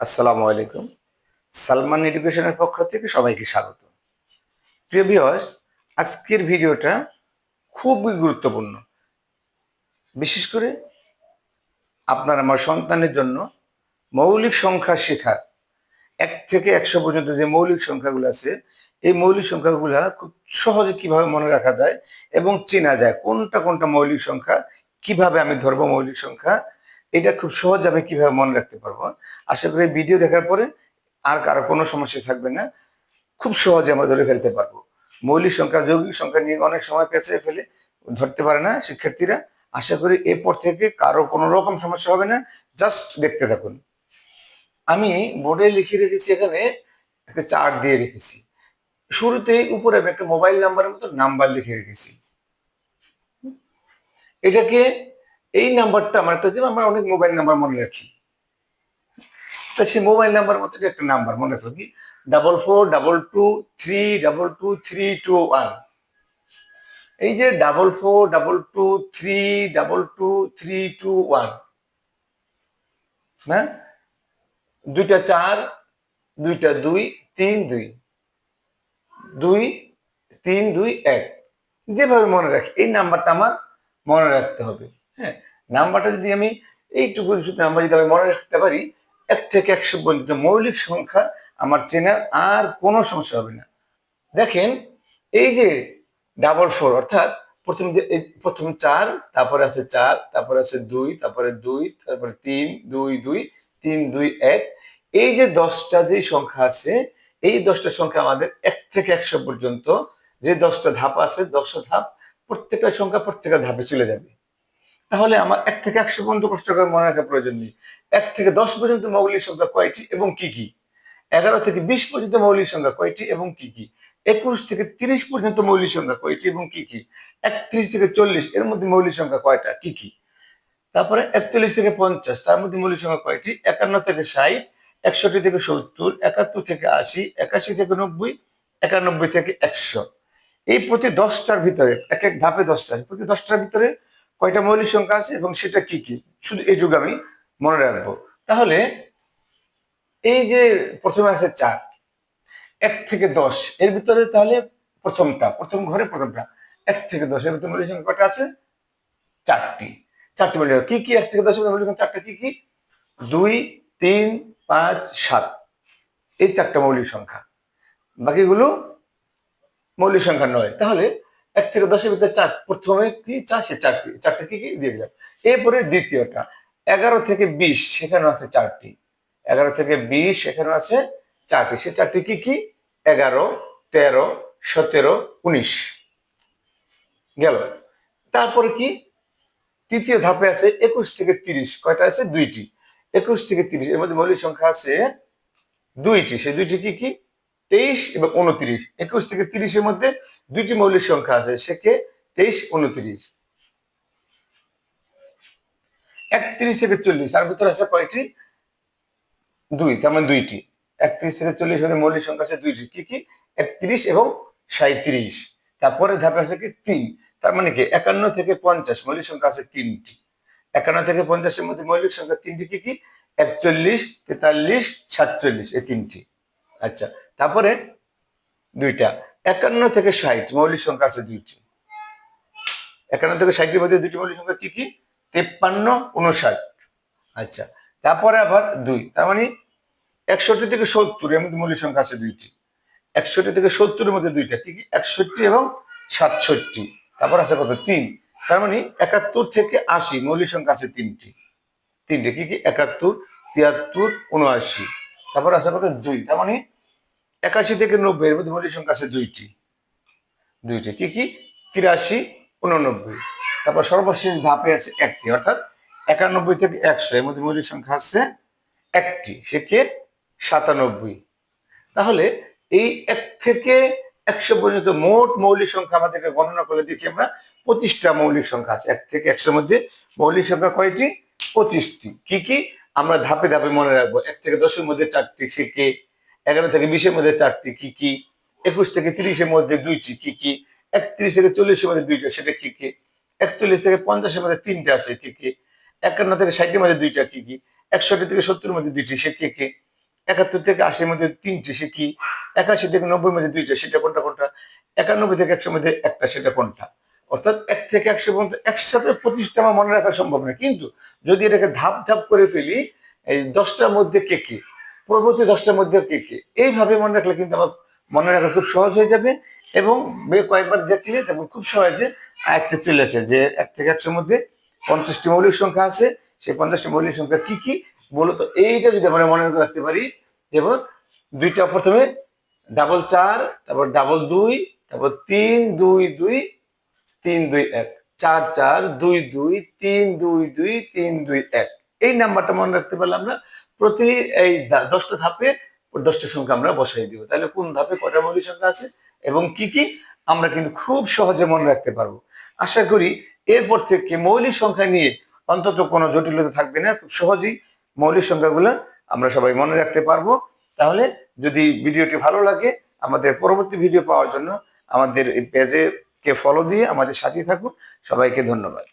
আসসালামু আলাইকুম। সালমান এডুকেশনের পক্ষ থেকে সবাইকে স্বাগত। প্রিয় আজকের ভিডিওটা খুবই গুরুত্বপূর্ণ। বিশেষ করে আপনার আমার সন্তানের জন্য মৌলিক সংখ্যা শেখার। এক থেকে একশো পর্যন্ত যে মৌলিক সংখ্যাগুলো আছে, এই মৌলিক সংখ্যাগুলো খুব সহজে কীভাবে মনে রাখা যায় এবং চেনা যায়, কোনটা কোনটা মৌলিক সংখ্যা, কীভাবে আমি ধরবো মৌলিক সংখ্যা এটা খুব সহজে আমি কীভাবে মনে রাখতে পারব? আশা করি ভিডিও দেখার পরে আর কারও কোনো সমস্যা থাকবে না। খুব সহজে আমরা ধরে ফেলতে পারব। মৌলিক সংখ্যা, যৌগিক সংখ্যা নিয়ে অনেক সময় পেঁচিয়ে ফেলে, ধরতে পারে না শিক্ষার্থীরা। আশা করি এরপর থেকে কারও কোনো রকম সমস্যা হবে না। জাস্ট দেখতে থাকুন। আমি বোর্ডে লিখে রেখেছি এখানে একটা চার্ট দিয়ে রেখেছি। শুরুতেই উপরে আমি একটা মোবাইল নাম্বারের মতো নাম্বার লিখে রেখেছি। এটাকে এই নাম্বারটা আমার একটা যে আমরা অনেক মোবাইল নাম্বার মনে রাখি। তা সেই মোবাইল নাম্বার মতো একটা নাম্বার মনে থাকি double four, double two, three, double two, three, two, one. এই যে double four, double two, three, double two, three, two, one. হ্যাঁ? দুইটা চার, দুইটা দুই, তিন, দুই। দুই, তিন, দুই, এক। যেভাবে মনে রাখি, এই নাম্বারটা আমার মনে রাখতে হবে। হ্যাঁ নাম্বারটা যদি আমি এইটুকু শুধু নাম্বার যদি আমি মনে রাখতে পারি, এক থেকে একশো পর্যন্ত মৌলিক সংখ্যা আমার চেনার আর কোনো সমস্যা হবে না। দেখেন, এই যে ডাবল ফোর অর্থাৎ প্রথম যে প্রথম চার, তারপরে আছে চার, তারপরে আছে দুই, তারপরে দুই, তারপরে তিন, দুই দুই, তিন, দুই, এক। এই যে দশটা যে সংখ্যা আছে, এই দশটা সংখ্যা আমাদের এক থেকে একশো পর্যন্ত যে দশটা ধাপ আছে, দশটা ধাপ, প্রত্যেকটা সংখ্যা প্রত্যেকটা ধাপে চলে যাবে। তাহলে আমার এক থেকে একশো পর্যন্ত কষ্ট করে মনে রাখার প্রয়োজন নেই। এক থেকে দশ পর্যন্ত মৌলিক সংখ্যা কয়টি এবং কি কি? এগারো থেকে বিশ পর্যন্ত মৌলিক সংখ্যা কয়টি এবং কি কি? একুশ থেকে তিরিশ পর্যন্ত মৌলিক সংখ্যা কয়টি এবং কি কি? একত্রিশ থেকে চল্লিশ, এর মধ্যে মৌলিক সংখ্যা কয়টা? কি কি? তারপরে একচল্লিশ থেকে পঞ্চাশ, তার মধ্যে মৌলিক সংখ্যা কয়টি? একান্ন থেকে ষাট, একষট্টি থেকে সত্তর, একাত্তর থেকে আশি, একাশি থেকে নব্বই, একানব্বই থেকে একশো। এই প্রতি দশটার ভিতরে, এক এক ধাপে দশটা, প্রতি দশটার ভিতরে কয়টা মৌলিক সংখ্যা আছে এবং সেটা কি কি? শুধু এই যুগ আমি মনে রাখব। তাহলে এই যে প্রথমে আছে চার এক থেকে দশ, এর ভিতরে তাহলে প্রথমটা, প্রথম ঘরে প্রথমটা, এক থেকে দশ, এর ভিতরে মৌলিক সংখ্যা কয়টা আছে? চারটি। চারটি মৌলিক। কি কি? এক থেকে দশের মৌলিক চারটা কি কি? দুই, তিন, পাঁচ, সাত। এই চারটা মৌলিক সংখ্যা। বাকিগুলো মৌলিক সংখ্যা নয়। তাহলে এক থেকে দশের ভিতরে চার। প্রথমে কি চার সে চারটি। চারটা কি কি? দিয়ে দিলাম। এরপরে দ্বিতীয়টা। এগারো থেকে বিশ সেখানে আছে চারটি। এগারো থেকে বিশ সেখানে আছে চারটি। সে চারটি কি কি? এগারো, তেরো, সতেরো, উনিশ। গেল। তারপরে কি? তৃতীয় ধাপে আছে একুশ থেকে তিরিশ। কয়টা আছে? দুইটি। একুশ থেকে তিরিশ। এর মধ্যে মৌলিক সংখ্যা আছে দুইটি। সেই দুইটি কি কি? তেইশ এবং উনত্রিশ। একুশ থেকে তিরিশের মধ্যে দুইটি মৌলিক সংখ্যা আছে, সেকে তেইশ, উনত্রিশ। একত্রিশ থেকে চল্লিশ, তার ভিতরে আছে কয়টি? দুই, তার মানে দুইটি। একত্রিশ থেকে চল্লিশ মধ্যে মৌলিক সংখ্যা আছে দুইটি। কি কি? একত্রিশ এবং সাঁত্রিশ তারপরে ধাপে আছে কি? তিন। তার মানে কি? একান্ন থেকে পঞ্চাশ, মৌলিক সংখ্যা আছে তিনটি। একান্ন থেকে পঞ্চাশের মধ্যে মৌলিক সংখ্যা তিনটি কি কি? একচল্লিশ, তেতাল্লিশ, সাতচল্লিশ, এই তিনটি। আচ্ছা তারপরে দুইটা, একান্ন থেকে ষাট মৌলিক সংখ্যা আছে দুইটি। একান্ন থেকে ষাটের মধ্যে দুইটি মৌলিক সংখ্যা কি কি? তেপ্পান্ন, উনষাট। আচ্ছা তারপরে আবার দুই, তার মানে একষট্টি থেকে সত্তর এর মধ্যে মৌলিক সংখ্যা আছে দুইটি। একষট্টি থেকে সত্তরের মধ্যে দুইটা, কি কি? একষট্টি এবং সাতষট্টি। তারপর আছে কত? তিন। তার মানে একাত্তর থেকে আশি মৌলিক সংখ্যা আছে তিনটি। তিনটে, কি কি? একাত্তর, তিয়াত্তর, উনআশি। তারপর আছে কত? দুই। তার মানে একাশি থেকে নব্বই, এর মধ্যে মৌলিক সংখ্যা আছে দুইটি। দুইটি, কি কি? তিরাশি, উননব্বই। তারপর সর্বশেষ ধাপে আছে একটি, অর্থাৎ একানব্বই থেকে একশো, এর মধ্যে মৌলিক সংখ্যা আছে একটি, সে কে? সাতানব্বই। তাহলে এই এক থেকে একশো পর্যন্ত মোট মৌলিক সংখ্যা আমাদেরকে গণনা করে দেখি আমরা, পঁচিশটা মৌলিক সংখ্যা আছে। এক থেকে একশোর মধ্যে মৌলিক সংখ্যা কয়টি? পঁচিশটি। কি কি? আমরা ধাপে ধাপে মনে রাখব। এক থেকে দশের মধ্যে চারটি, সে কে? এগারো থেকে বিশের মধ্যে চারটি কি কি? একুশ থেকে তিরিশের মধ্যে দুইটি কি কি? একত্রিশ থেকে চল্লিশের মধ্যে দুইটা, সেটা কি কি? একচল্লিশ থেকে পঞ্চাশের মধ্যে তিনটা আছে কি কি? একান্ন থেকে ষাটের মধ্যে দুইটা কি কি? একষট্টি থেকে সত্তরের মধ্যে দুইটি, সে কে কে? একাত্তর থেকে আশির মধ্যে তিনটি, সে কি? একাশি থেকে নব্বই মধ্যে দুইটা, সেটা কোনটা কোনটা? একানব্বই থেকে একশোর মধ্যে একটা, সেটা কোনটা? অর্থাৎ এক থেকে একশো পর্যন্ত একসাথে পঁচিশটা আমার মনে রাখা সম্ভব না কিন্তু যদি এটাকে ধাপ ধাপ করে ফেলি, এই দশটার মধ্যে কে কে? পরবর্তী দশটার মধ্যে কে কে? এইভাবে মনে রাখলে কিন্তু আমার মনে রাখা খুব সহজ হয়ে যাবে এবং কয়েকবার দেখলে তখন খুব সহজে আয়ত্তে চলে আসে যে এক থেকে একশোর মধ্যে পঞ্চাশটি মৌলিক সংখ্যা আছে, সেই পঞ্চাশটি মৌলিক সংখ্যা কি কি বলতো এইটা যদি আমরা মনে রাখতে পারি, যেমন দুইটা প্রথমে ডাবল চার, তারপর ডাবল দুই, তারপর তিন, দুই দুই, তিন, দুই, এক। চার চার, দুই দুই, তিন, দুই দুই, তিন, দুই, এক। এই নাম্বারটা মনে রাখতে পারলে আমরা প্রতি এই দশটা ধাপে দশটা সংখ্যা আমরা বসাই দিব। তাহলে কোন ধাপে কটা মৌলিক সংখ্যা আছে এবং কি কি আমরা কিন্তু খুব সহজে মনে রাখতে পারব। আশা করি এরপর থেকে মৌলিক সংখ্যা নিয়ে অন্তত কোনো জটিলতা থাকবে না, খুব সহজেই মৌলিক সংখ্যাগুলো আমরা সবাই মনে রাখতে পারব। তাহলে যদি ভিডিওটি ভালো লাগে, আমাদের পরবর্তী ভিডিও পাওয়ার জন্য আমাদের এই পেজে কে ফলো দিয়ে আমাদের সাথে থাকুন। সবাইকে ধন্যবাদ।